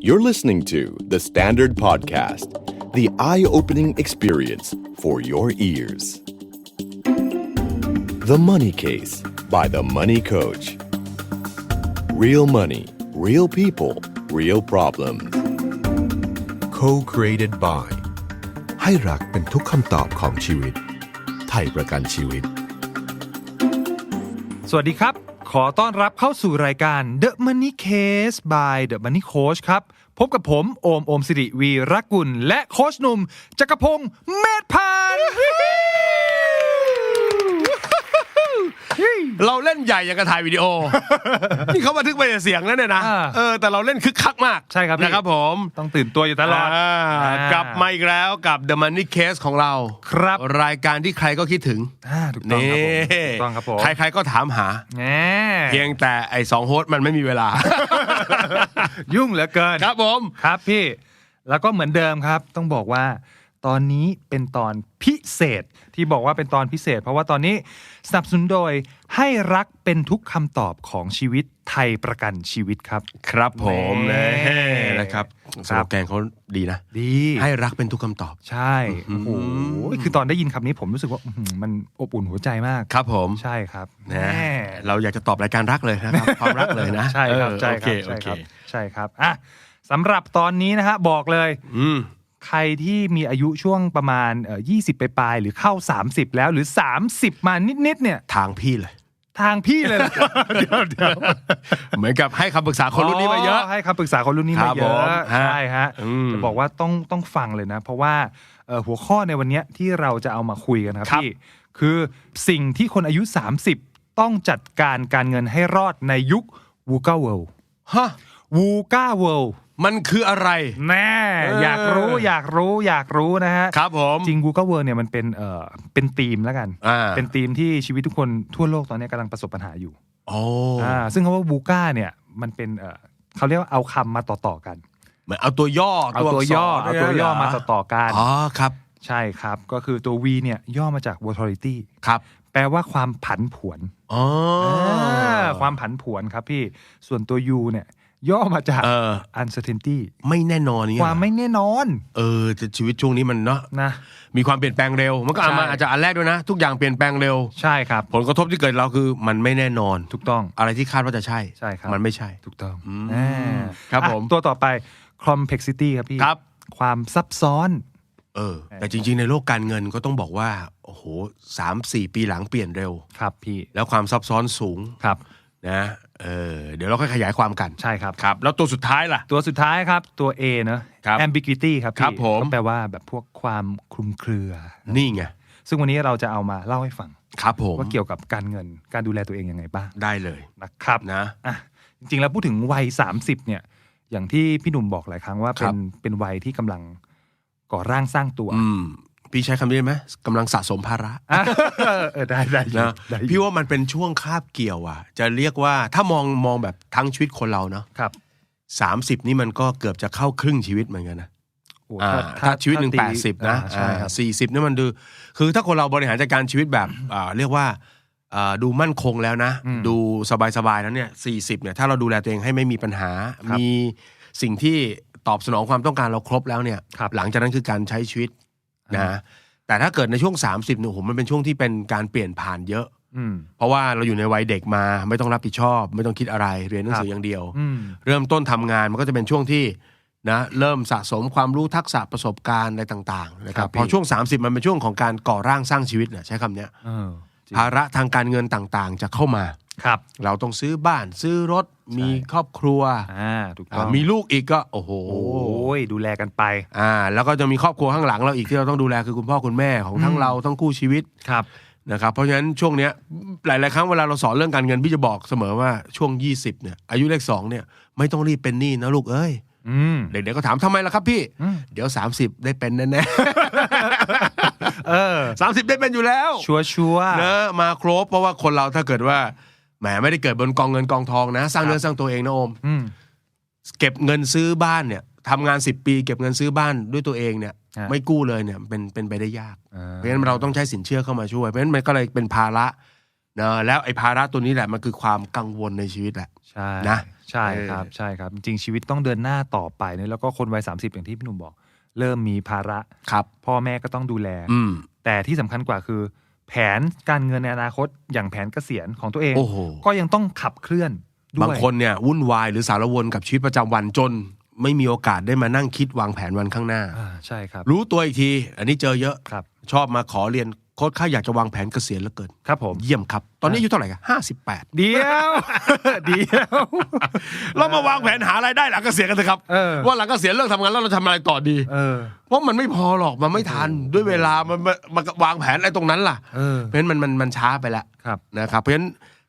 You're listening to The Standard Podcast, the eye opening experience for your ears. The Money Case by The Money Coach. Real money, real people, real problems. Co-created by ให้รักเป็นทุกคำตอบของชีวิต ไทยประกันชีวิต สวัสดีครับ ขอต้อนรับเข้าสู่รายการ The Money Case by The Money Coach ครับ พบกับผมโอมโอมสิริวีรกุล และโคชหนุ่มจักรพงศ์เมธพันธ์ เราเล่นใหญ่อย่างกระถ่ายวิดีโอ นี่เขาบันทึกไปแต่เสียงแล้วเนี่ยนะ อ่า เออ แต่เราเล่นคึกคักมากใช่ครับพี่นะครับผมต้องตื่นตัวอยู่ตลอดอ่าอ่ากลับมาอีกแล้วกับ The Money Case ของเรา ครับ รายการที่ใครก็คิดถึง อ่าถูกต้องนี่ครับผมถูกต้องครับผมใครๆก็ถามหา แหมเพียงแต่ไอ้สองโฮสต์มันไม่มีเวลา ยุ่งเหลือเกิน ครับผม ครับพี่แล้วก็เหมือนเดิมครับ ต้องบอกว่า ตอนนี้เป็นตอนพิเศษที่บอกว่าเป็นตอนพิเศษ เพราะว่าตอนนี้สนับสนุนโดยให้รักเป็นทุกคำตอบของชีวิตไทยประกันชีวิตครับ ครับผมแน่นะนะครับสครัโลบแกนเขาดีนะ ดี ให้รักเป็นทุกคำตอบ ใช่ โอ้โห คือตอนได้ยินคำนี้ผมรู้สึกว่าอื้อหือมันอบอุ่นหัวใจมาก ครับผม ใช่ครับนะแน่เราอยากจะตอบรายการรักเลยนะครับ ความรักเลยนะ ใช่ครับเออใช่โอคเครับโอใช่เคครับ ใช่ครับอะสำหรับตอนนี้นะฮะบอกเลย อืม ใครที่มีอายุช่วงประมาณเอ่อ20ไปปลายๆหรือเข้า 30 แล้วหรือ 30 มานิดๆเนี่ย ทางพี่เลย ทางพี่เลยเหรอเดี๋ยวเดี๋ยว เหมือนกับให้คำปรึกษาคนรุ่นนี้มาเยอะ ให้คำปรึกษาคนรุ่นนี้ครัมาบเยอะผมฮะใช่ฮะอืมจะบอกว่าต้องต้องฟังเลยนะ เพราะว่าเอ่อหัวข้อในวันเนี้ยที่เราจะเอามาคุยกันครับครับ พี่คือสิ่งที่คนอายุ 30 ต้องจัดการการเงินให้รอดในยุควูก้าเวิลด์ฮะวูก้าเวิลด์ มันคืออะไร แน่เออออยากรู้อยากรู้อยากรู้นะฮะครับผม จริง Google World เนี่ยมันเป็นเอ่อเป็นธีมแล้วกันอ่าเป็นธีมที่ชีวิตทุกคนทั่วโลกตอนนี้กำลังประสบปัญหาอยู่โอ้อ่าซึ่งคำว่าบูก้าเนี่ยมันเป็นเอ่อเขาเรียกว่าเอาคำมาต่อๆกันเหมือนเอาตัวย่อเอาตัวย่ออัเอากษรตัวย่อมาด้วยนะต่อๆกันอ๋อครับใช่ครับ ก็คือตัว V เนี่ยย่อมาจาก volatility ครับ แปลว่าความผันผวนอ๋ออาความผันผวนครับพี่ ส่วนตัว U เนี่ย ย่อมาจาก เออ uncertainty ไม่แน่นอนนี่ความไม่แน่นอน เออแต่ชีวิตช่วงนี้มันเนาะนะ มีความเปลี่ยนแปลงเร็ว มันก็เอามาใช่ อาจจะอันแรกด้วยนะ ทุกอย่างเปลี่ยนแปลงเร็ว ใช่ครับ ผลกระทบที่เกิดเราคือมันไม่แน่นอน ถูกต้อง อะไรที่คาดว่าจะใช่ใช่ครับ มันไม่ใช่ ถูกต้องอืมอ่าครับอะผมตัวต่อไป complexity ครับพี่ครับ ความซับซ้อน เออ แต่จริง ๆ ในโลกการเงินก็ต้องบอกว่า โอ้โหสามสี่ปีหลังเปลี่ยนเร็ว ครับพี่ แล้วความซับซ้อนสูงครับ นะ เออเดี๋ยวเราค่อยขยายความกันใช่ครับครับ แล้วตัวสุดท้ายล่ะ ตัวสุดท้ายครับตัว A เนอะ ครับ ambiguity ครับพี่ครับผม ก็แปลว่าแบบพวกความคลุมเครือ นี่ไงซึ่งวันนี้เราจะเอามาเล่าให้ฟัง ครับผมว่าเกี่ยวกับการเงินการดูแลตัวเองยังไงบ้างได้เลยนะครับนะ อะจริงๆแล้วพูดถึงวัย 30เนี่ยอย่างที่พี่หนุ่มบอกหลายครั้งว่าครัเป็นบเป็นวัยที่กำลังก่อร่างสร้างตัว อืม พี่ใช้คำนี้ได้ไหมกำลังสะสมภาระอะเออได้ได้อยู่นะได้อยู่พี่ว่ามันเป็นช่วงคาบเกี่ยวอะ จะเรียกว่าถ้ามองมองแบบทั้งชีวิตคนเราเนาะครับ สามสิบนี่มันก็เกือบจะเข้าครึ่งชีวิตเหมือนกันนะโอ้อ่าถ้าชีวิตหนึ่งตีแปดสิบนะอ่าใช่ครับ สี่สิบนี่มันดู คือถ้าคนเราบริหารจัดการชีวิตแบบอ่าเรียกว่าอ่าดูมั่นคงแล้วนะ อืมดูสบายๆแล้วเนี่ยสี่สิบเนี่ยถ้าเราดูแลตัวเองให้ไม่มีปัญหา ครับมีสิ่งที่ตอบสนองความต้องการเราครบแล้วเนี่ย ครับ หลังจากนั้นคือการใช้ชีวิต นะแต่ถ้าเกิดในช่วง 30เนี่ยโอ้โหมันเป็นช่วงที่เป็นการเปลี่ยนผ่านเยอะ อืม เพราะว่าเราอยู่ในวัยเด็กมาไม่ต้องรับผิดชอบ ไม่ต้องคิดอะไรเรียนหนังสืออย่างเดียว อืม เริ่มต้นทำงานมันก็จะเป็นช่วงที่นะเริ่มสะสมความรู้ทักษะประสบการณ์อะไรต่างๆนะคครัรับบพี่ พอช่วง 30 มันเป็นช่วงของการก่อร่างสร้างชีวิตเนี่ยใช้คำเนี้ยเออจริงภาระทางการเงินต่างๆ จะเข้ามา ครับ เราต้องซื้อบ้านซื้อรถ มีครอบครัวอ่าถูกต้อ่าองมีลูกอีกก็โอ้โหโอ้ยดูแลกันไปอ่าแล้วก็จะมีครอบครัวข้างหลังเราอีกที่เราต้องดูแลคือคุณพ่อคุณแม่ของทั้งอืมเราทั้งคู่ชีวิตครับนะครับเพราะฉะนั้นช่วงเนี้ยหลาย ๆ ครั้งเวลาเราสอนเรื่องการเงินพี่จะบอกเสมอว่าช่วง 20เนี่ยอายุเลขสองเนี่ยไม่ต้องรีบเป็นหนี้นะลูกเอ้ยอืมเด็กๆก็ถามทำไมล่ะครับพี่อืมเดี๋ยว 30 ได้เป็นแน่เออๆ30ได้เป็นอยู่แล้ว ชัวชัวร์ๆเนอะมาครบเพราะว่าคนเราถ้าเกิดว่า แหมไม่ได้เกิดบนกองเงินกองทองนะ สร้างครับเนื้อสร้างตัวเองนะโอมอืมเก็บเงินซื้อบ้านเนี่ยทำงาน10ปี เก็บเงินซื้อบ้านด้วยตัวเองเนี่ย ฮะไม่กู้เลยเนี่ยเป็นเป็นไปได้ยาก อ่าเพราะฉะนั้นเราต้องใช้สินเชื่อเข้ามาช่วย เพราะฉะนั้นมันก็เลยเป็นภาระนะแล้วไอ้ภาระตัวนี้แหละมันคือความกังวลในชีวิตแหละ ใช่นะใช่ครับเออ ใช่ครับ จริงๆชีวิตต้องเดินหน้าต่อไปเนี่ยแล้วก็คนวัย30อย่างที่พี่หนุ่มบอก เริ่มมีภาระ ครับ พ่อแม่ก็ต้องดูแล อืม แต่ที่สำคัญกว่าคือ แผนการเงินในอนาคตอย่างแผนเกษียณของตัวเอง โอ้โห ก็ยังต้องขับเคลื่อนด้วยบางคนเนี่ยวุ่นวายหรือสารวนกับชีวิตประจำวันจน ไม่มีโอกาสได้มานั่งคิดวางแผนวันข้างหน้า อ่าใช่ครับ รู้ตัวอีกที อันนี้เจอเยอะ ครับ ชอบมาขอเรียนโค้ชข้าอยากจะวางแผนเกษียณเหลือเกินครับผมเยี่ยมครับ ตอนนี้อายุเท่าไหร่กันห้าสิบแปดเดียวเดียวเรามาวางแผนหารายได้หลังเกษียณกันเถอะครับเออว่าหลังเกษียณเลิกทำงานแล้วเราทำอะไรต่อดีเออเพราะมันไม่พอหรอกมันไม่ทันด้วยเวลามันมันมันวางแผนอะไรตรงนั้นล่ะเออเพราะฉะนั้นมันมันมันช้าไปแล้วครับนะครับเพราะฉะนั้น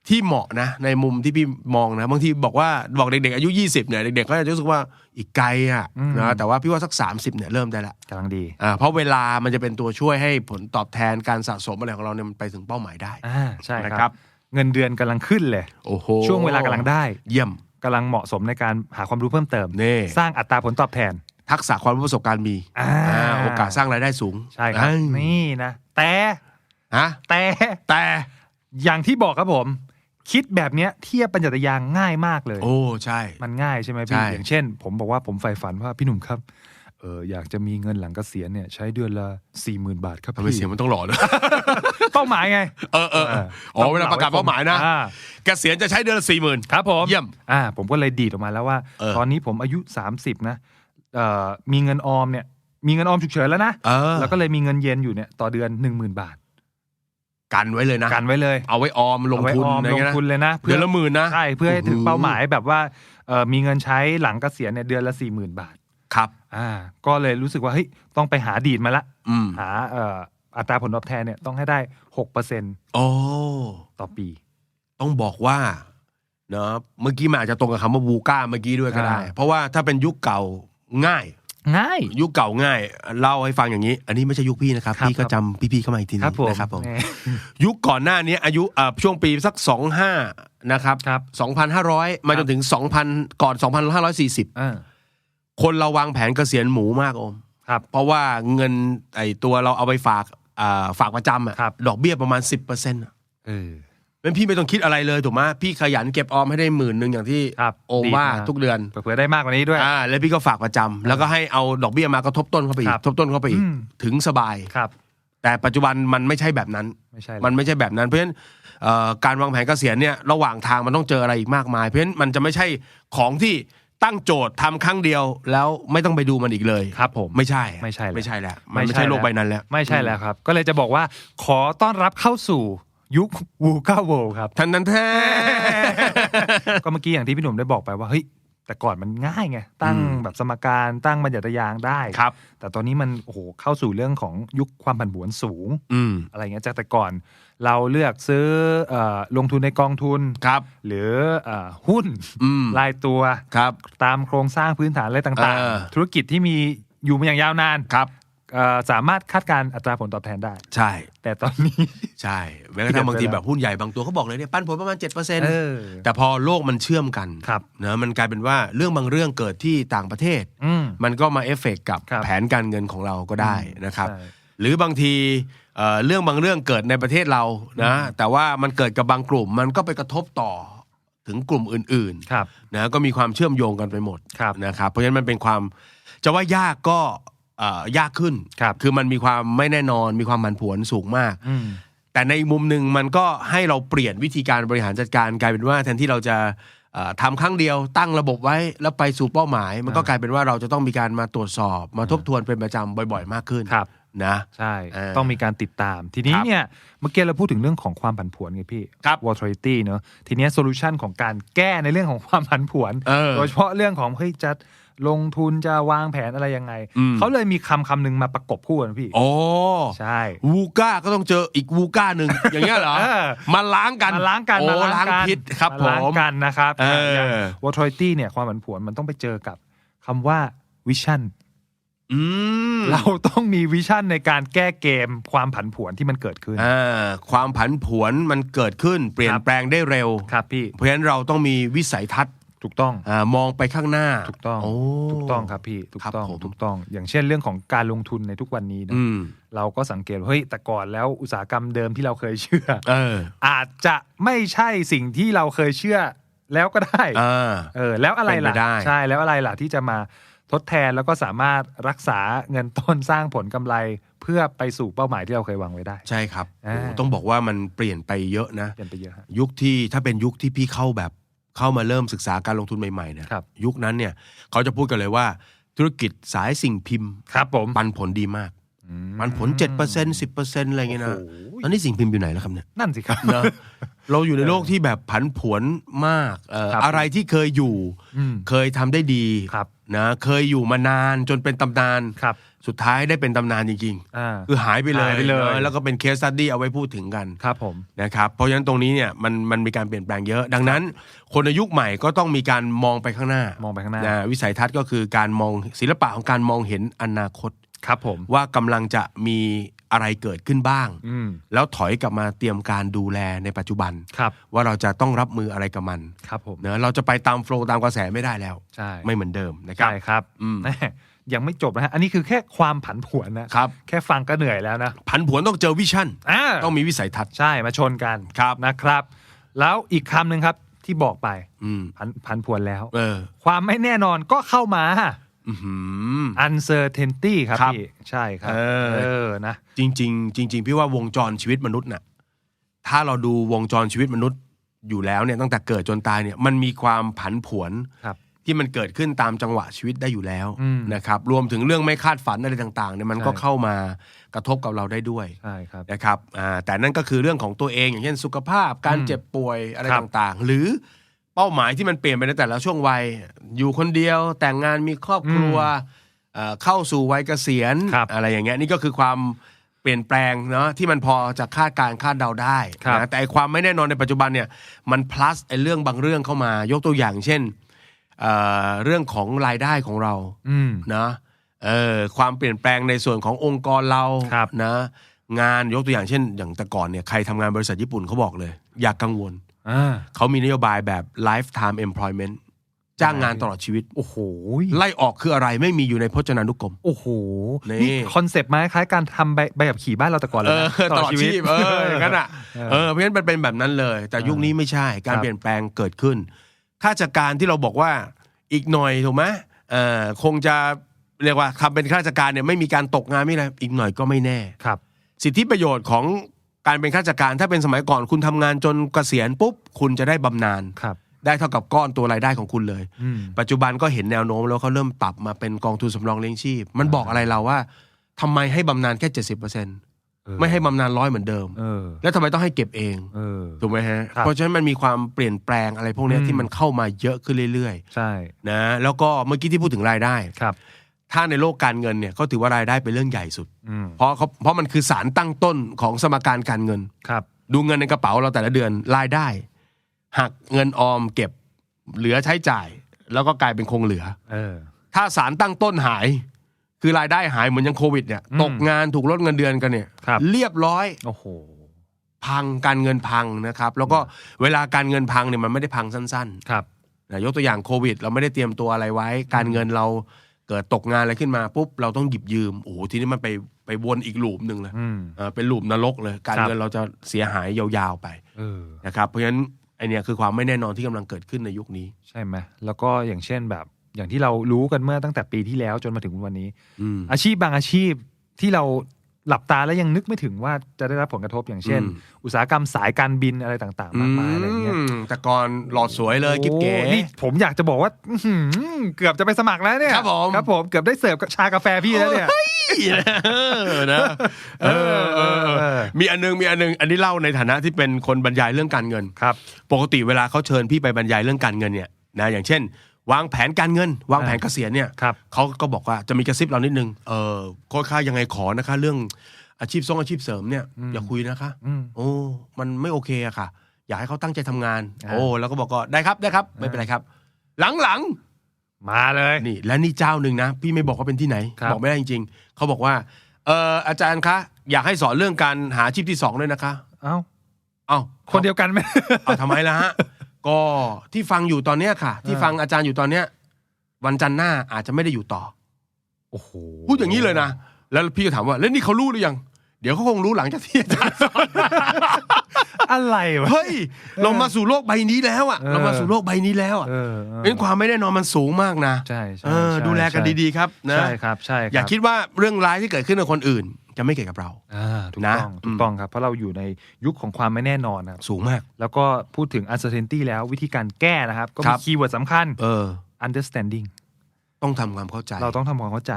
ที่เหมาะนะ ในมุมที่พี่มองนะบางทีบอกว่าบอกเด็กๆอายุ 20เนี่ยเด็กๆก็จะรู้สึกว่าอีกไกลอะอืมนะแต่ว่าพี่ว่าสัก 30เนี่ยเริ่มได้ละกำลังดีอ่าเพราะเวลามันจะเป็นตัวช่วยให้ผลตอบแทนการสะสมอะไรของเราเนี่ยมันไปถึงเป้าหมายได้อ่าใช่นะคครัรับบเงินเดือนกำลังขึ้นเลยโอ้โหช่วงเวลากำลังได้ เยี่ยมกำลังเหมาะสมในการหาความรู้เพิ่มเติมนี่สร้างอัตราผลตอบแทน ทักษะความรู้ประสบการณ์มีอ่าอ่าโอกาสสร้างรายได้สูงใช่ครับเอ้ยนี่นะแต่ฮะแต่แต่อย่างที่บอกครับผม คิดแบบเนี้ยเทียบปัญญาตยางง่ายมากเลย โอ้ใช่ มันง่ายใช่ไหมใช่พี่อย่างเช่น ผมบอกว่าผมใฝ่ฝันว่าพี่หนุ่มครับเอออยากจะมีเงินหลังเกษียณเนี่ยใช้เดือนละสี่หมื่นบาทครับทำไมพี่เสียงมันต้องหล่อด้วย เป้าหมายไง เออเออเอออ๋อเวลาประกาศเป้าหมายนะอ่เกษียณจะใช้เดือนละสี่หมื่น ครับผมเยี่ยมอ่าผมก็เลยดีดออกมาแล้วว่า เออตอนนี้ผมอายุ 30 นะเอ่อมีเงินออมเนี่ย มีเงินออมฉุกเฉินแล้วนะ เออ แล้วก็เลยมีเงินเย็นอยู่เนี่ยต่อเดือน 1 0,000 บาท กันไว้เลยนะ กันไว้เลย เอาไว้ออมลงเอาไว้ทุนออมอะไรลงเงี้ยนะทุนเลยนะเดือนละหมื่นนะใช่เพื่อให้ถึงโอ้โหเป้าหมายแบบว่าเอ่อมีเงินใช้หลังเกษียณเนี่ยเดือนละ4 0,000บาทครับ อ่า ก็เลยรู้สึกว่าเฮ้ยต้องไปหาดีดมาละอืมหาเอ่ออัตราผลตอบแทนเนี่ยต้องให้ได้6%โอ้ต่อปี ต้องบอกว่าเนาะเมื่อกี้มันอาจจะตรงกับคำว่าวูก้าเมื่อกี้ด้วยก็ได้อ่าเพราะว่าถ้าเป็นยุคเก่าง่าย ง่าย ยุคเก่าง่าย เล่าให้ฟังอย่างนี้ อันนี้ไม่ใช่ยุคพี่นะครับครับพี่ก็จำพี่ๆเข้ามาอีกทีนึครับงผมนะครับผมแหยุคก่อนหน้านี้อายุเอ่อช่วงปีสักสองห้านะครับครับสองพันห้าร้อยมาคจรับนถึงสองพันก่อนสองพันห้าร้อยสี่สิบอ่าคนเราวางแผนเกษียณหมูมากอมครับ เพราะว่าเงินไอ้ตัวเราเอาไปฝากอ่าฝากประจำอะครับดอกเบี้ยประมาณสิบเปอร์เซ็นต์ เออเป็นพี่ไม่ต้องคิดอะไรเลยถูกไหมพี่ขยันเก็บออมให้ได้หมื่นหนึ่งอย่างที่ครับโอมว่าดีมากทุกเดือนเผื่อๆได้มากกว่านี้ด้วย อ่าแล้วพี่ก็ฝากประจำแล้วก็ให้เอาดอกเบี้ยมาก็ทบต้นเข้าไปอีคกรับทบต้นเข้าไปอีกอืม ถึงสบาย ครับ แต่ปัจจุบันมันไม่ใช่แบบนั้น ไม่ใช่มันไม่ใช่แบบนั้น เพราะฉะนั้นเอ่อการวางแผนเกษียณเนี่ยระหว่างทางมันต้องเจออะไรอีกมากมาย เพราะฉะนั้นมันจะไม่ใช่ของที่ตั้งโจทย์ทำครั้งเดียว แล้วไม่ต้องไปดูมันอีกเลยครับผม ไม่ใช่ไม่ใช่แล้วไม่ใช่แล้วมันไม่ใช่โลกใบนั้นแล้ว ไม่ใช่แล้วครับ ก็เลยจะบอกว่าขอต้อนรับเข้าสู่ ยุควูก้าโวครับ ทันนั้นแท้ก็เมื่อกี้อย่างที่พี่หนุ่มได้บอกไปว่าเฮ้ยแต่ก่อนมันง่ายไงตั้งอืมแบบสมการตั้งบรรยัตยางได้ครับ แต่ตอนนี้มันโอ้โหเข้าสู่เรื่องของยุคความผันผวนสูงอืมอะไรเงี้ยจากแต่ก่อนเราเลือกซื้อเออลงทุนในกองทุนครับ หรือเออหุ้นอืมรายตัวครับ ตามโครงสร้างพื้นฐานอะไรต่างเออๆธุรกิจที่มีอยู่มาอย่างยาวนานครับเอ่อ สามารถคาดการณ์อัตราผลตอบแทนได้ ใช่ แต่ตอนนี้ใช่แม้กระทั่งบางทีเปลี่ยนไปแล้วแบบหุ้นใหญ่บางตัวเขาบอกเลยเนี่ยปันผลประมาณ7%เเออแต่พอโลกมันเชื่อมกันครับนะมันกลายเป็นว่าเรื่องบางเรื่องเกิดที่ต่างประเทศอืมมันก็มาเอฟเฟกต์กับครับแผนการเงินของเราก็ได้นะครับใช่หรือบางทีเอ่อเรื่องบางเรื่องเกิดในประเทศเรานะแต่ว่ามันเกิดกับบางกลุ่ม มันก็ไปกระทบต่อถึงกลุ่มอื่นครับๆนะก็มีความเชื่อมโยงกันไปหมดครับนะครับ เพราะฉะนั้นมันเป็นความจะว่ายากก็เอ่อ ยากขึ้นครับคือมันมีความไม่แน่นอนมีความผันผวนสูงมากอืมแต่ในอีกมุมหนึ่งมันก็ให้เราเปลี่ยนวิธีการบริหารจัดการกลายเป็นว่าแทนที่เราจะเอ่อทำครั้งเดียวตั้งระบบไว้แล้วไปสู่เป้าหมาย มันก็อ่ากลายเป็นว่าเราจะต้องมีการมาตรวจสอบ มาทบทวนเป็นประจำบ่อย ๆ มากขึ้นครับนะใช่เออต้องมีการติดตาม ทีนี้ครับเนี่ยเมื่อกี้เราพูดถึงเรื่องของความผันผวนไงพี่ครับ volatility เนอะทีเนี้ยโซลูชันของการแก้ในเรื่องของความผันผวนเออโดยเฉพาะเรื่องของเฮ้ยจะ ลงทุนจะวางแผนอะไรยังไงอืมเขาเลยมีคำคำหนึ่งมาประกบคู่กันพี่โอ้ใช่วูก้าก็ต้องเจออีกวูก้าหนึ่งอย่างเงี้ยเหรอเออมาล้างกันมาล้างกันโอ้มาล้างกันพิษครับผมาล้างมกันนะครับเอออย่าง volatility เนี่ยความผันผวนมันต้องไปเจอกับคำว่าวิชั่นอืมเราต้องมีวิชั่นในการแก้เกมความผันผวนที่มันเกิดขึ้นอ่าความผันผวนมันเกิดขึ้น เปลี่ยนครับแปลงได้เร็วครับพี่เพราะฉะนั้นเราต้องมีวิสัยทัศน์ ถูกต้องอ่ามองไปข้างหน้าถูกต้องโอ้ถูกต้องครับพี่ถูกครับต้องผมถูกต้อง อย่างเช่นเรื่องของการลงทุนในทุกวันนี้นะอืมเราก็สังเกตว่าเฮ้ยแต่ก่อนแล้วอุตสาหกรรมเดิมที่เราเคยเชื่อเออ อาจจะไม่ใช่สิ่งที่เราเคยเชื่อแล้วก็ได้อ่าเออ แล้วอะไรเป็นไปล่ะได้ใช่แล้วอะไรล่ะที่จะมาทดแทนแล้วก็สามารถรักษาเงินต้นสร้างผลกำไร เพื่อไปสู่เป้าหมายที่เราเคยวางไว้ได้ ใช่ครับอ่าโอ้ต้องบอกว่ามันเปลี่ยนไปเยอะนะเปลี่ยนไปเยอะฮะยุคที่ถ้าเป็นยุคที่พี่เข้าแบบ เข้ามาเริ่มศึกษาการลงทุนใหม่ๆเนี่ยครับยุคนั้นเนี่ยเขาจะพูดกันเลยว่าธุรกิจสายสิ่งพิมพ์ครับผมปันผลดีมากอื มปันผล7% 10%อะไรเงี้ยนะโอ้โหตอนนี้สิ่งพิมพ์อยู่ไหนแล้วครับเนี่ย นั่นสิครับนะเราอยู่ในโลกที่แบบผันผวนมากเอ่อครับอะไรที่เคยอยู่อืมเคยทำได้ดีครับนะเคยอยู่มานานจนเป็นตำนานครับ สุดท้ายได้เป็นตำนานจริงอ่าๆคือหายไปเลยหายไปเลยนะแล้วก็เป็นเคสตัดดี้เอาไว้พูดถึงกันครับผมนะครับเพราะฉะนั้นตรงนี้เนี่ยมันมันมีการเปลี่ยนแปลงเยอะ ดังนั้น คนในยุคใหม่ก็ต้องมีการมองไปข้างหน้ามองไปข้างหน้านะวิสัยทัศน์ก็คือการมองศิลปะของการมองเห็นอนาคต ครับผมว่ากำลังจะมีอะไรเกิดขึ้นบ้างอืมแล้วถอยกลับมาเตรียมการดูแลในปัจจุบันครับว่าเราจะต้องรับมืออะไรกับมันครับผมเนอะเราจะไปตามโฟล์ตามกระแสไม่ได้แล้วใช่ไม่เหมือนเดิมนะครับใช่ครับอืมแม่ยังไม่จบนะฮะ อันนี้คือแค่ความผันผวนนะครับ แค่ฟังก็เหนื่อยแล้วนะ ผันผวนต้องเจอวิชั่นอ่าต้องมีวิสัยทัศน์ ใช่ มาชนกันครับนะครับ แล้วอีกคำหนึ่งครับที่บอกไปอืมผันผันผวนแล้วเออความไม่แน่นอนก็เข้ามา อื้อหือ uncertainty ครับครับพี่ใช่ครับ เออ เออนะจริงๆจริง ๆ พี่ว่าวงจรชีวิตมนุษย์น่ะถ้าเราดูวงจรชีวิตมนุษย์อยู่แล้วเนี่ยตั้งแต่เกิดจนตายเนี่ยมันมีความผันผวน ครับ ที่มันเกิดขึ้นตามจังหวะชีวิตได้อยู่แล้วอืมนะครับรวมถึงเรื่องไม่คาดฝันอะไรต่างๆเนี่ยมันก็ใช่ เข้ามากระทบกับเราได้ด้วยใช่ครับ นะครับอ่าแต่นั่นก็คือเรื่องของตัวเองอย่างเช่นสุขภาพการอืมเจ็บป่วยอะไรครับ ต่างๆ หรือ เป้าหมายที่มันเปลี่ยนไปในแต่ละช่วงวัย อยู่คนเดียวแต่งงานมีครอบครัวเอ่อเข้าสู่วัยเกษียณครับอะไรอย่างเงี้ยนี่ก็คือความเปลี่ยนแปลงเนาะที่มันพอจะคาดการณ์คาดเดาได้ครับนะแต่ไอ้ความไม่แน่นอนในปัจจุบันเนี่ยมัน plus ไอ้เรื่องบางเรื่องเข้ามายกตัวอย่างเช่นเอ่อเรื่องของรายได้ของเราอืมนะเออความเปลี่ยนแปลงในส่วนขององค์กรเราครับนะ งานยกตัวอย่างเช่น อย่างแต่ก่อนเนี่ยใครทำงานบริษัทญี่ปุ่นเขาบอกเลย อย่ากกังวลอ่า เขามีนโยบายแบบ lifetime employment จ้างงานตลอดชีวิต โอ้โห ไล่ออกคืออะไรไม่มีอยู่ในพจนานุกรม โอ้โห นี่นี่คอนเซปต์มาคล้ายการทำใบใบขับขี่บ้านเราแต่ก่อนเลเอยอนะตลอดชีพเอออย่างนั้นอะเออเออ เพราะฉะนั้นมันเป็นแบบนั้นเลย แต่ยุคนี้ไม่ใช่ การครับเปลี่ยนแปลงเกิดขึ้น ข้าราชการที่เราบอกว่าอีกหน่อยถูกไหมเออคงจะเรียกว่าทำเป็นข้าราชการเนี่ยไม่มีการตกงานไม่อะไรอีกหน่อยก็ไม่แน่ ครับ สิทธิประโยชน์ของ การเป็นข้าราชการถ้าเป็นสมัยก่อนคุณทำงานจนเกษียณปุ๊บ คุณจะได้บำนาญครับ ได้เท่ากับก้อนตัวรายได้ของคุณเลยอืมปัจจุบันก็เห็นแนวโน้มแล้วเขาเริ่มปรับมาเป็นกองทุนสำรองเลี้ยงชีพ มันบอกอะไรเราว่าทำไมให้บำนาญแค่เจ็ดสิบเปอร์เซ็นต์เออไม่ให้บำนาญร้อยเหมือนเดิมเออแล้วทำไมต้องให้เก็บเองเออถูกไหมฮะครับเพราะฉะนั้นมันมีความเปลี่ยนแปลงอะไรพวกเนี้ยอืมที่มันเข้ามาเยอะขึ้นเรื่อยใช่ๆนะ แล้วก็เมื่อกี้ที่พูดถึงรายได้ ครับ ถ้าในโลกการเงินเนี่ยเขาถือว่ารายได้เป็นเรื่องใหญ่สุดอืมเพราะเขาเพราะมันคือสารตั้งต้นของสมการการเงินครับ ดูเงินในกระเป๋าเราแต่ละเดือนรายได้หักเงินออมเก็บเหลือใช้จ่าย แล้วก็กลายเป็นคงเหลือ เออ ถ้าสารตั้งต้นหาย คือรายได้หายเหมือนอยังโควิดเนี่ยอืมตกงานถูกลดเงินเดือนกันเนี่ยครับ เรียบร้อยโอ้โห พังการเงินพังนะครับ แล้วก็เวลาการเงินพังเนี่ยมันไม่ได้พังสั้นครับๆนะยกตัวอย่างโควิด เราไม่ได้เตรียมตัวอะไรไว้ การเงินเรา เกิดตกงานอะไรขึ้นมาปุ๊บเราต้องหยิบยืมโอ้โหทีนี้มันไปไปวนอีกลูปหนึ่งเลยอืมเออเป็นลูปนรกเลย การครับเงินเราจะเสียหายยาวๆไปเออนะครับเพราะฉะนั้นไอเนี่ยคือความไม่แน่นอนที่กำลังเกิดขึ้นในยุคนี้ ใช่ไหมแล้วก็อย่างเช่นแบบอย่างที่เรารู้กันเมื่อตั้งแต่ปีที่แล้วจนมาถึงวันนี้อืมอาชีพบางอาชีพที่เรา หลับตาแล้วยังนึกไม่ถึงว่าจะได้รับผลกระทบอย่างเช่นอืมอุตสาหกรรมสายการบินอะไรต่าง ๆ มากมายอะไรเงี้ยมแต่ก่อนหลอดสวยเลยกิ๊บเก๋โอ้นี่ผมอยากจะบอกว่าอื้อหือเกือบจะไปสมัครแล้วเนี่ยครับผมครับผมเกือบได้เสิร์ฟชากาแฟพี่แล้วเนี่ยเออนะเออเออเออเออมีอันนึงมีอันนึงอันนี้เล่าในฐานะที่เป็นคนบรรยายเรื่องการเงินครับ ปกติเวลาเขาเชิญพี่ไปบรรยายเรื่องการเงินเนี่ยนะอย่างเช่น วางแผนการเงิน วางแผนเกษียณเนี่ยครับ เขาก็บอกว่าจะมีกระซิบเรานิดนึงเออโค้ชค่ายังไงขอนะคะ เรื่องอาชีพทรงอาชีพเสริมเนี่ยอย่าคุยนะคะ อืม โอ้มันไม่โอเคอะค่ะ อยากให้เขาตั้งใจทำงาน อ่า โอ้แล้วก็บอกก็ได้ครับได้ครับ ไม่เป็นไรครับ หลังๆ มาเลย นี่และนี่เจ้าหนึ่งนะ พี่ไม่บอกว่าเป็นที่ไหนครับบอกไม่ได้จริงๆ เขาบอกว่าเอออาจารย์คะ อยากให้สอนเรื่องการหาอาชีพที่สองด้วยนะคะ เอ้า เอ้าคนเดียวกันไหม เอาทำไมล่ะฮะ ก็ที่ฟังอยู่ตอนเนี้ยค่ะ ที่อ่าฟังอาจารย์อยู่ตอนเนี้ย วันจันทร์หน้าอาจจะไม่ได้อยู่ต่อ โอ้โหพูดอย่างนี้เลยนะ แล้วพี่ก็ถามว่า แล้วนี่เขารู้หรือยัง เดี๋ยวเขาคงรู้หลังจากที่อาจารย์สอน อะไรวะ เฮ้ย เรามาสู่โลกใบนี้แล้วอะ เออ เรามาสู่โลกใบนี้แล้วอะเออเออเป็นความไม่แน่นอนมันสูงมากนะใช่ใช่เออใช่ดูแลกันใช่ดีๆครับนะ ใช่ครับใช่รับ อย่าคิดว่าเรื่องร้ายที่เกิดขึ้นกับคนอื่น จะไม่เกิดกับเราอ่าถูกนะต้องอืมถูกต้องครับ เพราะเราอยู่ในยุคของความไม่แน่นอนนะครับสูงมาก แล้วก็พูดถึง uncertainty แล้ววิธีการแก้นะครับ ก็ครัมีบคีย์เวิร์ดสำคัญเออ understanding ต้องทำความเข้าใจ เราต้องทำความเข้าใจ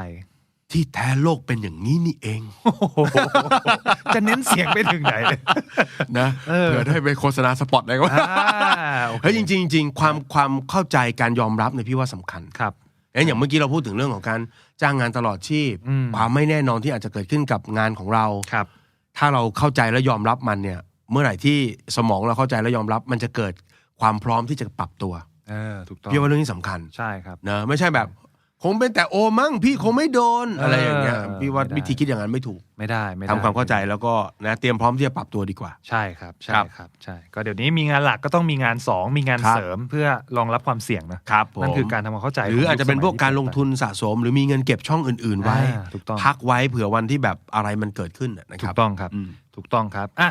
ที่แท้โลกเป็นอย่างนี้นี่เอง จะเน้นเสียงไปถึงไหนเลยนะเออเผื่อได้ไปโฆษณาสปอตอะไรก็ว่าอ่าโอเคเฮ้ยจริงๆจริงๆความความเข้าใจการยอมรับเนี่ยพี่ว่าสำคัญครับเอ้ยอย่างเมื่อกี้เราพูดถึงเรื่องของการ จ้างงานตลอดชีพอืมความไม่แน่นอนที่อาจจะเกิดขึ้นกับงานของเราครับ ถ้าเราเข้าใจและยอมรับมันเนี่ย เมื่อไหร่ที่สมองเราเข้าใจและยอมรับ มันจะเกิดความพร้อมที่จะปรับตัวเออถูกต้องพี่ว่าเรื่องนี้สำคัญใช่ครับนะไม่ใช่แบบ คงเป็นแต่โอมั้งพี่คงไม่โดนเออออะไรอย่างเงี้ยพี่ว่าไม่ได้วิธีคิดอย่างนั้นไม่ถูกไม่ได้ไม่ได้ทำความเข้าใจแล้วก็นะเตรียมพร้อมที่จะปรับตัวดีกว่า ใช่ครับใช่ครับครับใช่ก็เดี๋ยวนี้มีงานหลักก็ต้องมีงานสองมีงานครับเสริมเพื่อรองรับความเสี่ยงนะครับผมนั่นคือการทำความเข้าใจ หรืออาจจะเป็นพวกการลงทุนขอสะสม หรือมีเงินเก็บช่องอื่น ๆ ไว้อ่าถูกต้องพักไว้เผื่อวันที่แบบอะไรมันเกิดขึ้นน่ะนะยุคคสรัมับยที่ถูกต้องครับอืมถูกต้องครับอะ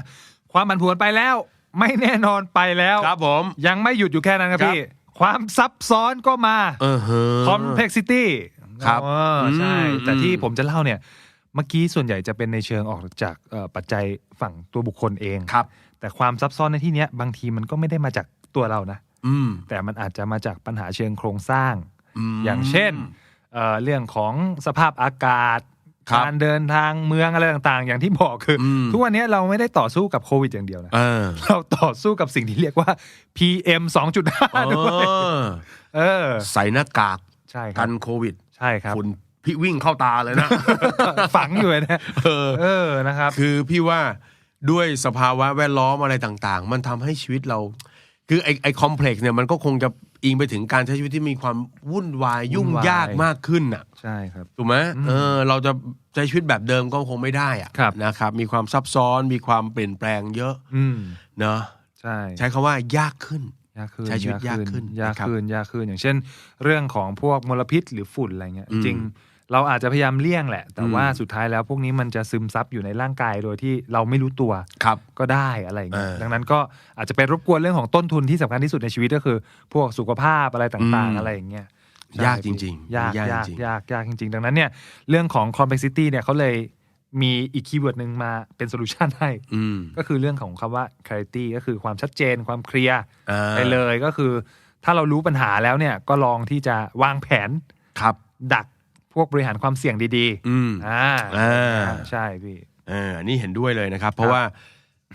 ความผันผวนไปแล้ว ไม่แน่นอนไปแล้วครับผมยังไม่หยุดอยู่แค่นั้นครับครับพี่ ความซับซ้อนก็มาเออเฮอ complexity ครับอ๋อใช่อืมแต่ที่อืมผมจะเล่าเนี่ย เมื่อกี้ส่วนใหญ่จะเป็นในเชิงออกจากเอ่อปัจจัยฝั่งตัวบุคคลเองครับ แต่ความซับซ้อนในที่เนี้ยบางทีมันก็ไม่ได้มาจากตัวเรานะอืมแต่มันอาจจะมาจากปัญหาเชิงโครงสร้างมอย่างเช่นเอ่อเรื่องของสภาพอากาศครับ การเดินทางเมืองอะไรต่างๆ อย่างที่บอกคืออมทุกวันนี้เราไม่ได้ต่อสู้กับโควิดอย่างเดียวนะเออเราต่อสู้กับสิ่งที่เรียกว่า PM 2.5ด้วยเออเออใส่หน้ากากใช่คกัรับนโควิด ใช่ครับฝุ่นพี่วิ่งเข้าตาเลยนะ ฝังอยู่เลยนะเออเออนะครับ คือพี่ว่าด้วยสภาวะแวดล้อมอะไรต่าง ๆ มันทำให้ชีวิตเรา คือไอไอคอมเพล็กซ์เนี่ยมันก็คงจะ อิงไปถึงการใช้ชีวิตที่มีความวุ่นวายยุ่งวุ่นวายยากมากขึ้นน่ะใช่ครับถูกไหมเออเราจะใช้ชีวิตแบบเดิมก็คงไม่ได้อะครับนะครับ มีความซับซ้อนมีความเปลี่ยนแปลงเยอะอืมเนอะใช่ใช้คำว่ายากขึ้นยากขึ้นใช้ชีวิตยากขึ้นยากนะครับขึ้นยากขึ้นอย่างเช่น เรื่องของพวกมลพิษหรือฝุ่นอะไรเงี้ยอืมจริงๆ เราอาจจะพยายามเลี่ยงแหละ แต่อืมว่าสุดท้ายแล้วพวกนี้มันจะซึมซับอยู่ในร่างกายโดยที่เราไม่รู้ตัวครับก็ได้อะไรเงี้ยเออดังนั้นก็อาจจะเป็นรบกวนเรื่องของต้นทุนที่สำคัญที่สุดในชีวิตก็คือ พวกสุขภาพอะไรต่างอืมๆอะไรอย่างเงี้ยใช่ยากจริง ๆ ยากยากยากจริงยากยากจริง ๆ ดังนั้นเนี่ยเรื่องของ complexity เนี่ยเขาเลยมีอีกคีย์เวิร์ดหนึ่งมาเป็นโซลูชันให้อืมก็คือเรื่องของคำว่า clarity ก็คือความชัดเจนความเคลียร์อ่าไปเลยก็คือ ถ้าเรารู้ปัญหาแล้วเนี่ยก็ลองที่จะวางแผนครับ ดัก พวกบริหารความเสี่ยงดีอืมๆอ่าอ่าใช่พี่ เอออันนี้เห็นด้วยเลยนะครับ เพราะว่า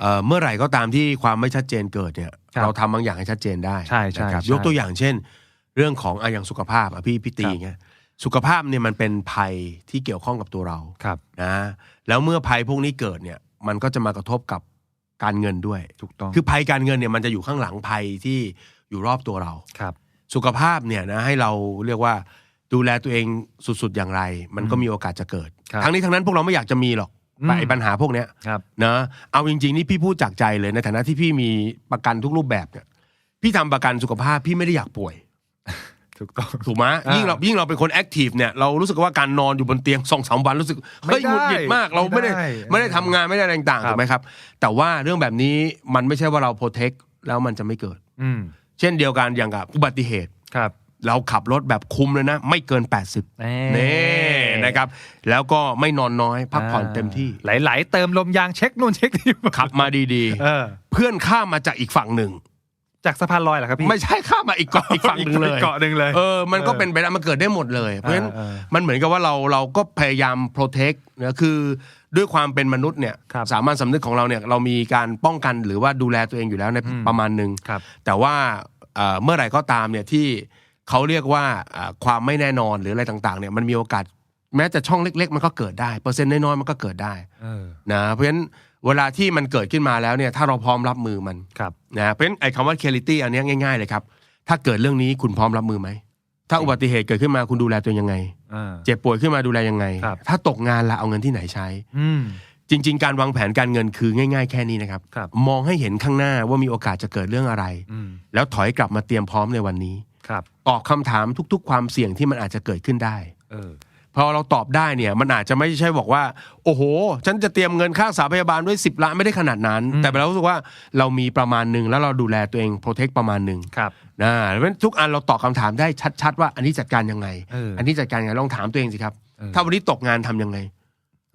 เอ่อเมื่อไหร่ก็ตามที่ความไม่ชัดเจนเกิดเนี่ย ครับเราทำบางอย่างให้ชัดเจนได้ใช่ใช่นะครับใช่ยกตัวอย่างเช่น เรื่องของอะอย่างสุขภาพอะพี่พี่ตีครับ เงี้ยสุขภาพเนี่ยมันเป็นภัยที่เกี่ยวข้องกับตัวเราครับ นะแล้วเมื่อภัยพวกนี้เกิดเนี่ย มันก็จะมากระทบกับการเงินด้วย ถูกต้องคือภัยการเงินเนี่ยมันจะอยู่ข้างหลังภัยที่อยู่รอบตัวเรา ครับ สุขภาพเนี่ยนะให้เราเรียกว่า ดูแลตัวเองสุดๆอย่างไร มันก็มีโอกาสจะเกิด ครับทั้งนี้ทั้งนั้นพวกเราไม่อยากจะมีหรอกอืม ไอ้ปัญหาพวกเนี้ยครับ นะเอาจริง ๆ นี่พี่พูดจากใจเลยในฐานะที่พี่มีประกันทุกรูปแบบเนี่ยพี่ทำประกันสุขภาพพี่ไม่ได้อยากป่วย ถูกต้อง ถูกไหมอ่ายิ่ยิ่งเรายิ่งเราเป็นคนแอคทีฟเนี่ยเรารู้สึกว่าการนอนอยู่บนเตียงสองสามวันรู้สึกเฮ้ยไม่ได้หงุดหงิดมากเราไม่ได้ไม่ได้ไม่ได้ทำงานไม่ได้อะไรต่างๆครับ ถูกไหมครับ แต่ว่าเรื่องแบบนี้มันไม่ใช่ว่าเราโปรเทคแล้วมันจะไม่เกิด อืมเช่นเดียวกันอย่างกับอุบัติเหตุ ครับ เราขับรถแบบคุมเลยนะ ไม่เกิน 80แน่นี่นะครับ แล้วก็ไม่นอนน้อยพักผ่อนเต็มที่ ไหลๆเติมลมยางเช็คนู่นเช็คนี่ขับมาดีเออๆเพื่อนข้ามมาจากอีกฝั่งหนึ่งจากสะพานลอยเหรอครับพี่ไม่ใช่ข้ามมาอีกเกาะอีกฝั่งหนึ่งเลยเกาะหนึ่งเลยเออมันก็เป็นไปได้มันเกิดได้หมดเลย เพราะฉะนั้นเออมันเหมือนกับว่าเราเราก็พยายามโปรเทคนะคือด้วยความเป็นมนุษย์เนี่ยครับสามัญสำนึกของเราเนี่ยเรามีการป้องกันหรือว่าดูแลตัวเองอยู่แล้วในอืมประมาณหนึ่งครับแต่ว่าเอ่อเมื่อไหร่ก็ตามเนี่ยที่ เขาเรียกว่าอ่าความไม่แน่นอนหรืออะไรต่างๆเนี่ยมันมีโอกาสแม้แต่ช่องเล็ก ๆ มันก็เกิดได้เปอร์เซ็นต์น้อยๆมันก็เกิดได้เออนะเพราะฉะนั้นเวลาที่มันเกิดขึ้นมาแล้วเนี่ยถ้าเราพร้อมรับมือมันครับนะเพราะฉะนั้นไอ้คำว่า clarity อันเนี้ยง่าย ๆ เลยครับ ถ้าเกิดเรื่องนี้คุณพร้อมรับมือไหมถ้าอุบัติเหตุเกิดขึ้นมาคุณดูแลตัวเองยังไงอ่าเจ็บป่วยขึ้นมาดูแลยังไงครับถ้าตกงานละเอาเงินที่ไหนใช้อืมจริง ๆ การวางแผนการเงินคือง่าย ๆ แค่นี้นะครับครับมองให้เห็นข้างหน้าว่ามีโอกาสจะเกิดเรื่องอะไรอืมแล้วถอยกลับมาเตรียมพร้อมในวันนี้ครับ ตอบคำถามทุก ๆ ความเสี่ยงที่มันอาจจะเกิดขึ้นได้ เออพอเราตอบได้เนี่ยมันอาจจะไม่ใช่บอกว่า โอ้โห ฉันจะเตรียมเงินค่ารักษาพยาบาลไว้สิบล้านไม่ได้ขนาดนั้น แต่เรารู้สึกว่าเรามีประมาณหนึ่งแล้วเราดูแลตัวเองโปรเทคประมาณหนึ่งครับนะเพราะฉะนั้นทุกอันเราตอบคำถามได้ชัด ๆ ว่าอันนี้จัดการยังไงเอออัอันนี้จัดการยังไงลองถามตัวเองสิครับเออถ้าวันนี้ตกงานทำยังไง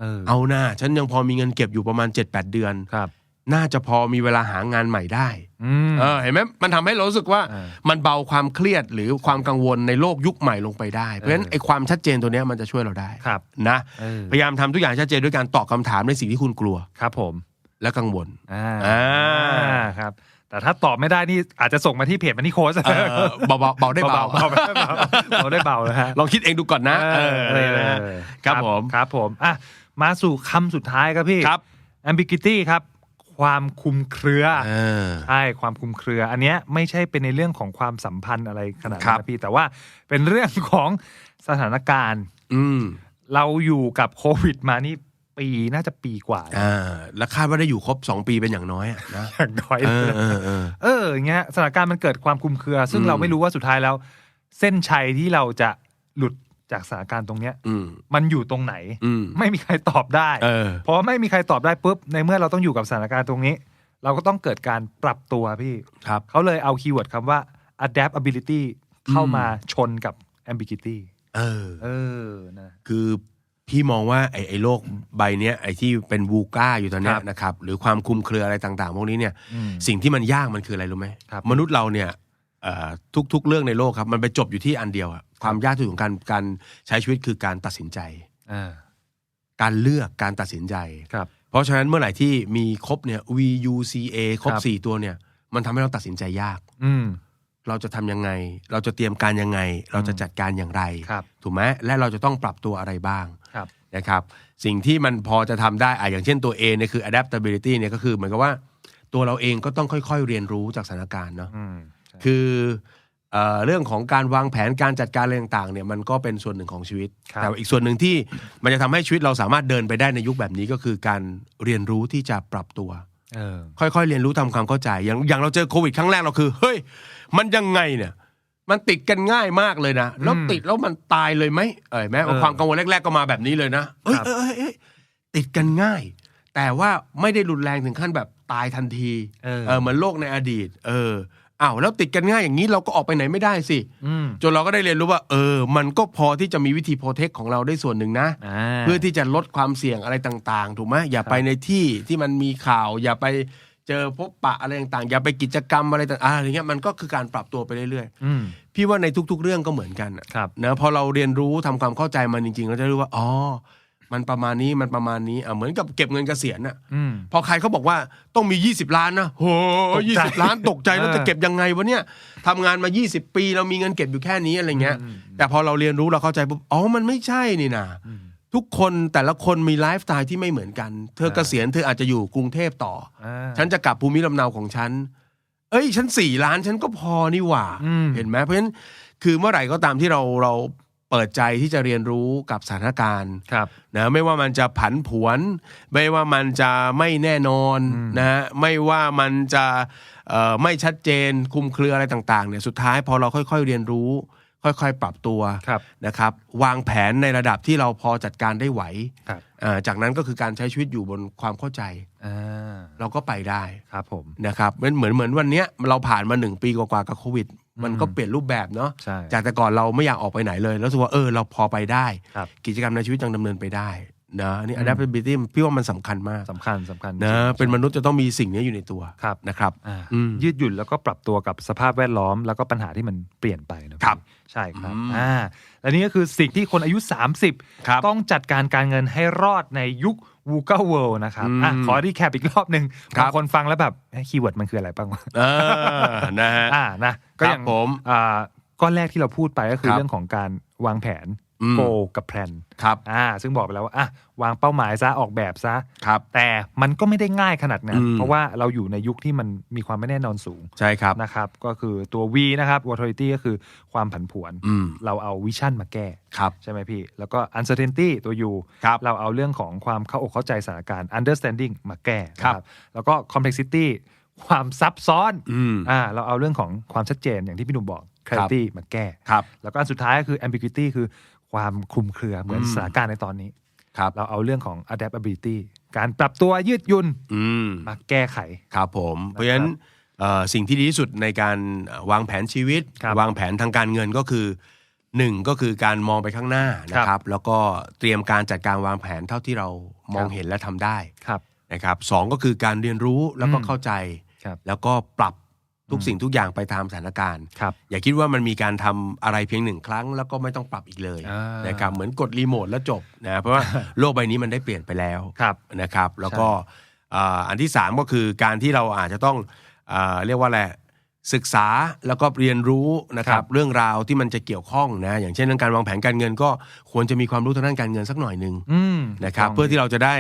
เออเอาหน้าฉันยังพอมีเงินเก็บอยู่ประมาณ 7-8 เดือนครับ น่าจะพอมีเวลาหางานใหม่ได้อืมเออเห็นไหมมันทำให้เรารู้สึกว่าเออมันเบาความเครียดหรือความกังวลในโลกยุคใหม่ลงไปได้ เพราะฉะนั้นไอ้ความชัดเจนตัวเนี้ยมันจะช่วยเราได้ครับนะเออพยายามทำทุกอย่างชัดเจนด้วยการตอบคำถามในสิ่งที่คุณกลัวครับ ผมและกังวลอ่าอ่าครับแต่ถ้าตอบไม่ได้นี่อาจจะส่งมาที่เพจมันนี่โค้ชเออเบาๆเบาได้เบาเบาๆเบาๆเบาได้เบาเลยฮะลองคิดเองดูก่อนนะเอออะไรนะเออครับผมครับผมอะมาสู่คำสุดท้ายครับพี่ครับ ambiguity ครับ ความคลุมเครือเออใช่ความคลุมเครือ อันเนี้ยไม่ใช่เป็นในเรื่องของความสัมพันธ์อะไรขนาดครันั้นบนะพี่แต่ว่าเป็นเรื่องของสถานการณ์ อืมเราอยู่กับโควิดมานี่ปีน่าจะปีกว่าอ่าแล้วคาดว่าได้อยู่ครบ2ปีเป็นอย่างน้อยอะนะอย่างน้อยเออเออเออเอออย่างเงี้ยสถานการณ์มันเกิดความคลุมเครือ ซึ่งอืมเราไม่รู้ว่าสุดท้ายแล้ว เส้นชัยที่เราจะหลุด จากสถานการณ์ตรงเนี้ยอืมมันอยู่ตรงไหนอืมไม่มีใครตอบได้เออพอไม่มีใครตอบได้ปุ๊บในเมื่อเราต้องอยู่กับสถานการณ์ตรงนี้ เราก็ต้องเกิดการปรับตัวพี่ครับเขาเลยเอาคีย์เวิร์ดคำว่า adaptability เข้ามาชนกับ ambiguity เออ เออนะคือพี่มองว่าไอ้ไอ้โลกใบเนี้ยไอ้ที่เป็นวูก้าอยู่ตอนเนี้คยรับนะครับ หรือความคลุมเครืออะไรต่าง ๆ พวกนี้เนี่ยอืมสิ่งที่มันยากมันคืออะไรรู้ไหมครับมนุษย์เราเนี่ยเอ่อ ทุกๆ เรื่องในโลกครับ มันไปจบอยู่ที่อันเดียวอะความยากที่สุดของการการใช้ชีวิตคือการตัดสินใจอ่าการเลือกการตัดสินใจครับ เพราะฉะนั้นเมื่อไหร่ที่มีครบเนี่ย V U C A ครบครับสี่ตัวเนี่ย มันทำให้เราตัดสินใจยาก อืมเราจะทำยังไง เราจะเตรียมการยังไง เราจะจัดการอย่างไรครับถูกไหมและเราจะต้องปรับตัวอะไรบ้างครับนะครับ สิ่งที่มันพอจะทำได้อะอย่างเช่นตัว A เนี่ยคือ adaptability เนี่ยก็คือเหมือนกับว่า ตัวเราเองก็ต้องค่อยๆเรียนรู้จากสถานการณ์เนาะอืม คือเอ่อเรื่องของการวางแผนการจัดการอะไรต่างๆเนี่ยมันก็เป็นส่วนหนึ่งของชีวิตครับแต่ว่าอีกส่วนหนึ่งที่มันจะทำให้ชีวิตเราสามารถเดินไปได้ในยุคแบบนี้ก็คือการเรียนรู้ที่จะปรับตัวเออค่อยๆเรียนรู้ทำความเข้าใจ อย่างอย่างเราเจอโควิดครั้งแรกเราคือเฮ้ยมันยังไงเนี่ย มันติดกันง่ายมากเลยนะแล้วอืมติดแล้วมันตายเลยไหมเอยแม้เออความกังวลแรก ๆก็มาแบบนี้เลยนะเอ้ยครับเอ้ยเอ้ยเอ้ยติดกันง่าย แต่ว่าไม่ได้รุนแรงถึงขั้นแบบตายทันทีเออเออเหมือนโลกในอดีต เออ อ้าวแล้วติดกันง่ายอย่างนี้เราก็ออกไปไหนไม่ได้สิอืมจนเราก็ได้เรียนรู้ว่า เออ มันก็พอที่จะมีวิธีโปรเทคของเราได้ส่วนหนึ่งนะอ่าเพื่อที่จะลดความเสี่ยงอะไรต่างๆ ถูกไหมอย่าไปในที่ที่มันมีข่าว อย่าไปเจอพบปะอะไรต่างๆ อย่าไปกิจกรรมอะไรต่างๆอะไรเงี้ยมันก็คือการปรับตัวไปเรื่อยอืมๆพี่ว่าในทุก ๆ เรื่องก็เหมือนกันอะครับนะพอเราเรียนรู้ทำความเข้าใจมันจริงๆเราจะรู้ว่าอ๋อ มันประมาณนี้มันประมาณนี้อะเหมือนกับเก็บเงินเกษียณอะอืม พอใครเขาบอกว่าต้องมี 20 ล้านนะโหตกยี่ใจสิบล้านตกใจแล้วเออจะเก็บยังไงวะเนี่ยทำงานมา 20 ปีเรามีเงินเก็บอยู่แค่นี้อะไรเงี้ย อืม แต่พอเราเรียนรู้เราเข้าใจปุ๊บอ๋อมันไม่ใช่นี่นะอืมทุกคนแต่ละคนมีไลฟ์สไตล์ที่ไม่เหมือนกัน เธออ่าเกษียณเธออาจจะอยู่กรุงเทพต่ออ่า ฉันจะกลับภูมิลำเนาของฉัน เอ้ย ฉันสี่ล้านฉันก็พอนี่หว่า อืม เห็นไหมเพราะฉะนั้นคือเมื่อไหร่ก็ตามที่เราเรา เปิดใจที่จะเรียนรู้กับสถานการณ์ครับนะไม่ว่ามันจะผันผวน ไม่ว่ามันจะไม่แน่นอนอืมนะฮะไม่ว่ามันจะเอ่อไม่ชัดเจนคลุมเครืออะไรต่างๆเนี่ยสุดท้ายพอเราค่อย ๆ เรียนรู้ ค่อยๆ ปรับตัวครับนะครับ วางแผนในระดับที่เราพอจัดการได้ไหวครับอ่าจากนั้นก็คือการใช้ชีวิตอยู่บนความเข้าใจอ่าเราก็ไปได้ครับผมนะครับเหมือนเหมือนเหมือนวันเนี้ยเราผ่านมาหนึ่งปีกว่าๆกับโควิด มันก็เปลี่ยนรูปแบบเนาะใช่จากแต่ก่อนเราไม่อยากออกไปไหนเลยแล้วรู้สึกว่าเออเราพอไปได้ครับกิจกรรมในชีวิตยังดำเนินไปได้นะอันนี้อืม adaptability พี่ว่ามันสำคัญมากสำคัญสำคัญนะจริงๆเป็นมนุษย์จะต้องมีสิ่งนี้อยู่ในตัวครับนะครับอ่าอืมยืดหยุ่นแล้วก็ปรับตัวกับสภาพแวดล้อม แล้วก็ปัญหาที่มันเปลี่ยนไปนะพี่ครับ ใช่ครับอืมอ่าและนี่ก็คือสิ่งที่คนอายุครับ30 ต้องจัดการการเงินให้รอดในยุค w o o g a World นะครับอืมอะขอรีแคปอีกรอบหนึ่งครับบางคนฟังแล้วแบบคีย์เวิร์ดมันคืออะไรบ้างวะเออนะฮะอ่านะก็อย่างครับผมอ่าก้อนแรกที่เราพูดไปก็คือครับเรื่องของการวางแผนอืม โกกับแพลนครับอ่าซึ่งบอกไปแล้วว่าอะวางเป้าหมายซะออกแบบซะครับแต่มันก็ไม่ได้ง่ายขนาดนั้นอืมเพราะว่าเราอยู่ในยุคที่มันมีความไม่แน่นอนสูงใช่ครับนะครับ ก็คือตัว V นะครับ volatility ก็คือความผันผวนอืมเราเอาวิชั่นมาแก้ครับใช่ไหมพี่ แล้วก็ uncertainty ตัว U ครับเราเอาเรื่องของความเข้าอกเข้าใจสถานการณ์ understanding มาแก้ครับนะแล้วก็ complexity ความซับซ้อนอืมอ่าเราเอาเรื่องของความชัดเจนอย่างที่พี่หนุ่มบอก clarity มาแก้ครับแล้วก็อันสุดท้ายก็คือ ambiguity คือ ความคลุมเครือเหมือนอืมสถานการณ์ในตอนนี้ครับเราเอาเรื่องของ adaptability การปรับตัวยืดหยุ่นอืมมาแก้ไขครับผมเพราะฉะนั้นเอ่อสิ่งที่ดีที่สุดในการเอ่อวางแผนชีวิตครับวางแผนทางการเงินก็คือหนึ่งก็คือการมองไปข้างหน้านะคครัรับบแล้วก็เตรียมการจัดการวางแผนเท่าที่เรามองครับเห็นและทำได้ครับนะครับสองก็คือการเรียนรู้แล้วก็อืมเข้าใจครับแล้วก็ปรับ ทุกสิ่งทุกอย่างไปตามสถานการณ์ครับอย่าคิดว่ามันมีการทำอะไรเพียงหนึ่งครั้ง แล้วก็ไม่ต้องปรับอีกเลยอ่านนะครับเหมือนกดรีโมทแล้วจบนะเพราะว่าโลกใบนี้มันได้เปลี่ยนไปแล้วครับนะครับ แล้วก็อ่าอันที่สามก็คือการที่เราอาจจะต้องอ่าเรียกว่าอะไรศึกษาแล้วก็เรียนรู้นะครัครับบเรื่องราวที่มันจะเกี่ยวข้องนะอย่างเช่นเรื่องการวางแผนการเงิน ก็ควรจะมีความรู้ทางด้านการเงินสักหน่อยหนึ่งอืมนะครับถูกต้งเพื่อที่เราจะได้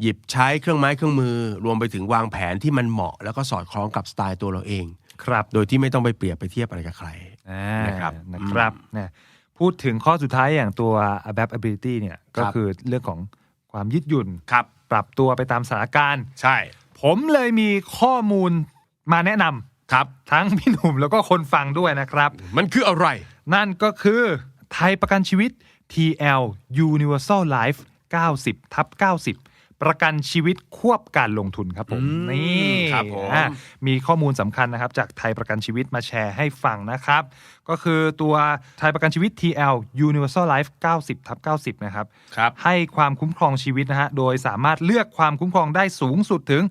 หยิบใช้เครื่องไม้เครื่องมือ รวมไปถึงวางแผนที่มันเหมาะ แล้วก็สอดคล้องกับสไตล์ตัวเราเอง ครับ โดยที่ไม่ต้องไปเปรียบไปเทียบอะไรกับใครอ่านะครับนะครับเนี่ยพูดถึงข้อสุดท้ายอย่างตัว adaptability เนี่ยก็ครับคือเรื่องของความยืดหยุ่นครับ ปรับตัวไปตามสถานการณ์ ใช่ ผมเลยมีข้อมูลมาแนะนำครับ ทั้งพี่หนุ่มแล้วก็คนฟังด้วยนะครับ มันคืออะไร นั่นก็คือไทยประกันชีวิต TL Universal Life 90ทับ90 ประกันชีวิตควบการลงทุนครับผมอืมนี่ครับผมอะมีข้อมูลสำคัญนะครับ จากไทยประกันชีวิตมาแชร์ให้ฟังนะครับ ก็คือตัวไทยประกันชีวิต TL Universal Life 90ทับ90 นะครับครับให้ความคุ้มครองชีวิตนะฮะโดยสามารถเลือกความคุ้มครองได้สูงสุดถึง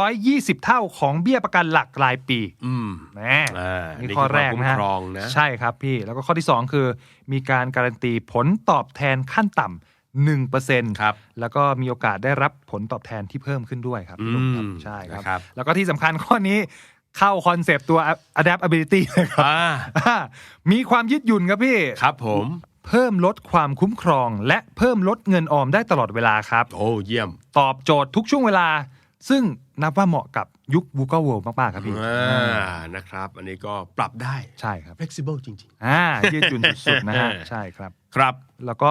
120 เท่าของเบี้ยประกันหลักรายปี อืมแน่อ่านี่นี่ข้อแรกคือความคุ้นะฮะมครองนะใช่ครับพี่แล้วก็ข้อที่ 2 คือ มีการการันตีผลตอบแทนขั้นต่ำ 1%ครับแล้วก็มีโอกาสได้รับผลตอบแทนที่เพิ่มขึ้นด้วยครับพี่หนุ่มครับอืมใช่คนะครับรับ แล้วก็ที่สำคัญข้อนี้เข้าคอนเซปต์ตัว adaptability เลยครับอ่าอ่ามีความยืดหยุ่นครับพี่ ครับผม เพิ่มลดความคุ้มครอง และเพิ่มลดเงินออมได้ตลอดเวลาครับ โอ้เยี่ยม ตอบโจทย์ทุกช่วงเวลา ซึ่งนับว่าเหมาะกับยุค v u c a World มากๆครับพี่อ่านะครับ อันนี้ก็ปรับได้ ใช่ครับ flexible จริงอ่า ยืดหยุ่นสุดๆนะฮะ ใช่ครับๆ ครับ แล้วก็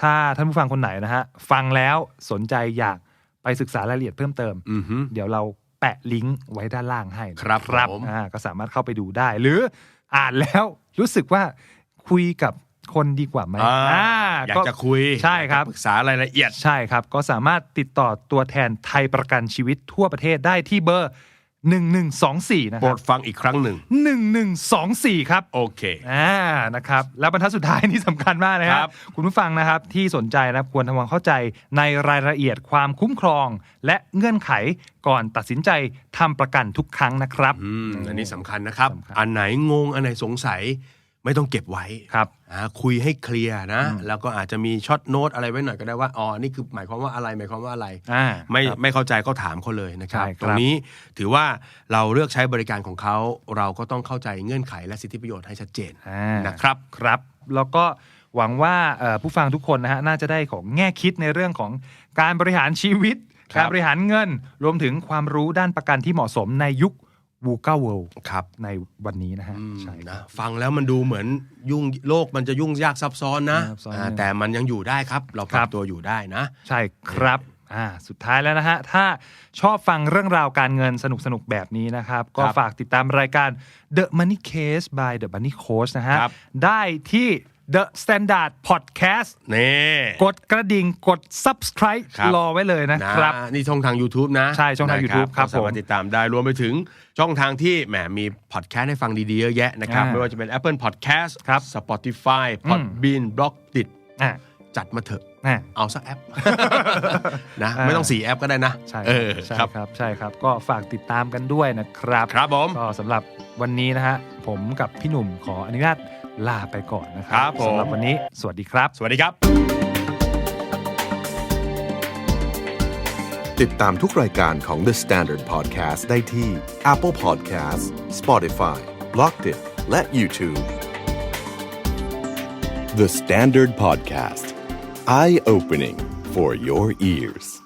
ถ้าท่านผู้ฟังคนไหนนะฮะฟังแล้วสนใจอยากไปศึกษารายละเอียดเพิ่มเติม อือฮึ เดี๋ยวเราแปะลิงก์ไว้ด้านล่างให้ครับครับผม อ่าก็สามารถเข้าไปดูได้ หรืออ่านแล้ว รู้สึกว่าคุยกับคนดีกว่าไหมอ่าอ่าอยากจะคุยใช่ครับ อยากจะปรึกษารายละเอียด ใช่ครับ ก็สามารถติดต่อตัวแทนไทยประกันชีวิตทั่วประเทศได้ที่เบอร์ 1124นะโปครรับดฟังอีกครั้งหนึ่ง 1124 ครับ โอเค อ่า นะครับ แล้วบรรทัดสุดท้ายนี่สำคัญมากนะคครัรับบ คุณผู้ฟังนะครับที่สนใจนะครับควรทำความเข้าใจในรายละเอียดความคุ้มครอง และเงื่อนไขก่อนตัดสินใจทำประกันทุกครั้งนะครับ อืมอันนี้สำคัญนะครับสำคัญอันไหนงง อันไหนสงสัย ไม่ต้องเก็บไว้ครับอ่าคุยให้เคลียร์นะ แล้วก็อาจจะมีช็อตโน้ตอะไรไว้หน่อยก็ได้ว่าอ๋อนี่คือหมายความว่าอะไรหมายความว่าอะไรอ่าไม่ครับไม่เข้าใจก็ถามเขาเลยนะครับใช่ครับ ตรงนี้ถือว่าเราเลือกใช้บริการของเขาเราก็ต้องเข้าใจเงื่อนไขและสิทธิประโยชน์ให้ชัดเจนอ่านะครับครับ แล้วก็หวังว่าเอ่อผู้ฟังทุกคนนะฮะน่าจะได้ของแง่คิดในเรื่องของการบริหารชีวิตครับการบริหารเงิน รวมถึงความรู้ด้านประกันที่เหมาะสมในยุค วูก้าเวิลด์ครับในวันนี้นะฮะอืมใช่คนะรับฟังแล้วมันดูเหมือนยุ่งโลกมันจะยุ่งยากซับซ้อนนะซับซ้อนอ่าแต่มันยังอยู่ได้ครับ เราปรัครับบตัวอยู่ได้นะ ใช่ครับอ่าสุดท้ายแล้วนะฮะ ถ้าชอบฟังเรื่องราวการเงินสนุกๆแบบนี้นะครับ ก็ครับฝากติดตามรายการ The Money Case by The Money Coach นะฮะครับได้ที่ The Standard Podcast นี่กดกระดิ่งกด subscribe ครับรอไว้เลยนะครับนะนี่ช่องทาง YouTube นะ ใช่ ช่องทางนะ YouTube ครับก็สามารถผมติดตามได้รวมไปถึงช่องทางที่แหมมีพอดแคสต์ให้ฟังดีๆ เยอะแยะนะครับอ่าไม่ว่าจะเป็น Apple Podcast ครับ Spotify Podbean b l o g d i t อ่าจัดมาเถอะอ่าเอาสักแอปนะอ่าไม่ต้องสี่แอปก็ได้นะ ใช่เออใช่ครับครับ ใช่ครับ ก็ฝากติดตามกันด้วยนะครับ ครับผมก็สำหรับวันนี้นะฮะผมกับพี่หนุ่มขออนุญาต ลาไปก่อนนะครัครับผมสำหรับวันนี้ สวัสดีครับ สวัสดีครับ ติดตามทุกรายการของ The Standard Podcast ได้ที่ Apple Podcast Spotify b l o g d i t และ YouTube The Standard Podcast. Eye opening for your ears.